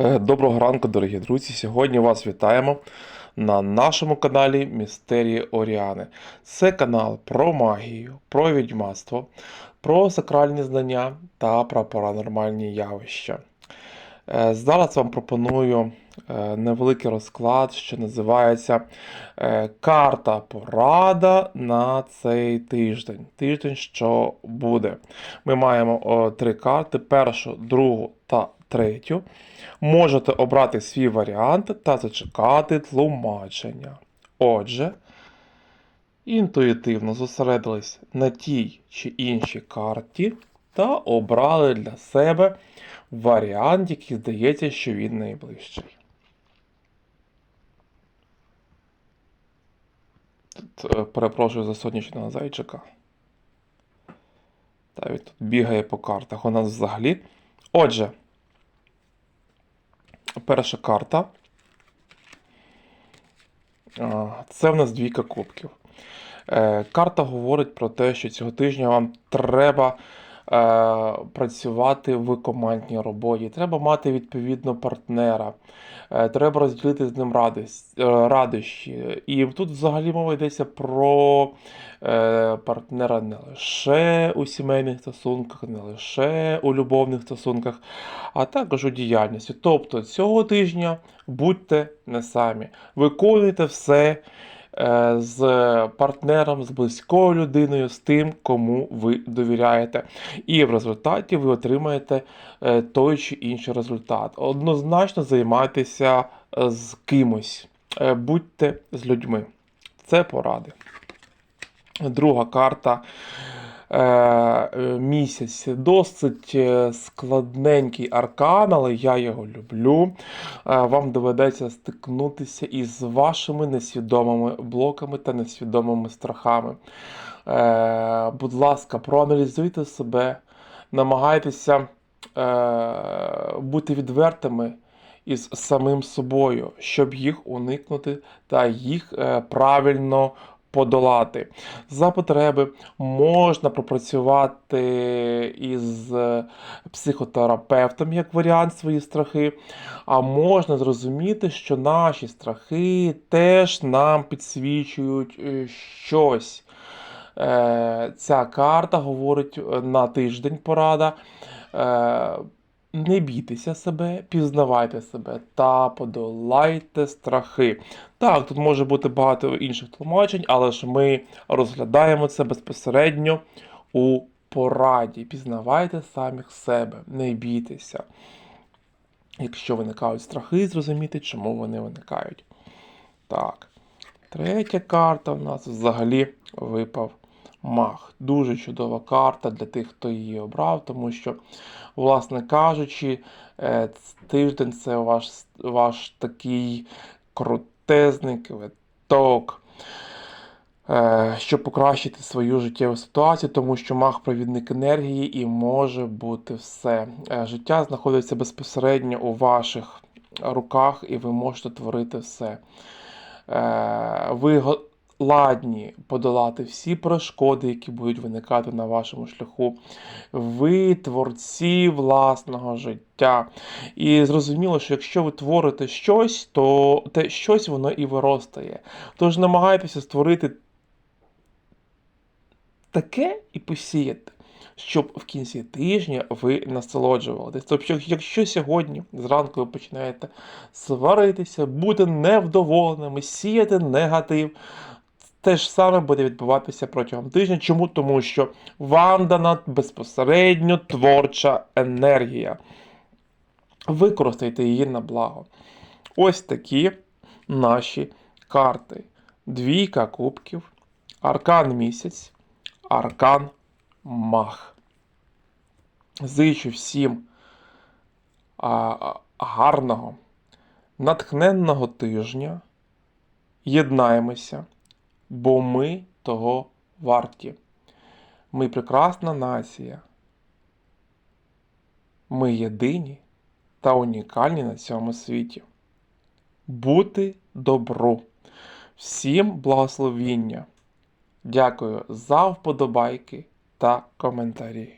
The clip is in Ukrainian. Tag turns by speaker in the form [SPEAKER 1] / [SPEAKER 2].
[SPEAKER 1] Е, Доброго ранку, дорогі друзі! Сьогодні вас вітаємо на нашому каналі Містерії Оріани. Це канал про магію, про відьмацтво, про сакральні знання та про паранормальні явища. Е, Зараз вам пропоную е, невеликий розклад, що називається Карта порада на цей тиждень. Тиждень, що буде. Ми маємо три карти: першу, другу та третю. Можете обрати свій варіант та зачекати тлумачення. Отже, інтуїтивно зосередились на тій чи іншій карті та обрали для себе варіант, який здається, що він найближчий. Тут, е, перепрошую за сонячного зайчика. Та він тут бігає по картах. У нас взагалі. Отже, перша карта. Це в нас двійка кубків. Е, Карта говорить про те, що цього тижня вам треба працювати в командній роботі. Треба мати відповідно партнера. Е, Треба розділити з ним е, радощі. І тут взагалі мова йдеться про е, партнера не лише у сімейних стосунках, не лише у любовних стосунках, а також у діяльності. Тобто цього тижня будьте не самі. Виконуйте все е, з партнером, з близькою людиною, з тим, кому ви довіряєте. І в результаті ви отримаєте е, той чи інший результат. Однозначно займайтеся е, з кимось, Е, будьте з людьми. Це поради. Друга карта. Е, е, Місяць досить е, складненький аркан, але я його люблю. Вам доведеться стикнутися із вашими несвідомими блоками та несвідомими страхами. Будь ласка, проаналізуйте себе, намагайтеся бути відвертими із самим собою, щоб їх уникнути та їх правильно подолати. За потреби можна пропрацювати із е, психотерапевтом як варіант свої страхи, а можна зрозуміти, що наші страхи теж нам підсвічують е, щось. Е, Ця карта говорить на тиждень порада. Не бійтеся себе, пізнавайте себе та подолайте страхи. Так, тут може бути багато інших тлумачень, але ж ми розглядаємо це безпосередньо у пораді. Пізнавайте самих себе, не бійтеся. Якщо виникають страхи, зрозумійте, чому вони виникають. Так. Третя карта в нас взагалі випав мах. Дуже чудова карта для тих, хто її обрав, тому що, власне кажучи, е, тиждень це ваш, ваш такий крутезний квиток, е, щоб покращити свою життєву ситуацію, тому що мах провідник енергії і може бути все. Е, Життя знаходиться безпосередньо у ваших руках, і ви можете творити все. Ви ладні подолати всі перешкоди, які будуть виникати на вашому шляху. Ви творці власного життя. І зрозуміло, що якщо ви творите щось, то те щось воно і виростає. Тож намагайтеся створити таке і посіяти. Щоб в кінці тижня ви насолоджувалися. Тобто, якщо сьогодні зранку ви починаєте сваритися, бути невдоволеними, сіяти негатив, те ж саме буде відбуватися протягом тижня. Чому? Тому що вам дана безпосередньо творча енергія. Використайте її на благо. Ось такі наші карти: двійка кубків, аркан місяць, аркан мах. Зичу всім а, гарного, натхненного тижня. Єднаємося, бо ми того варті. Ми прекрасна нація. Ми єдині та унікальні на цьому світі. Бути добру. Всім благословіння. Дякую за вподобайки та коментарі.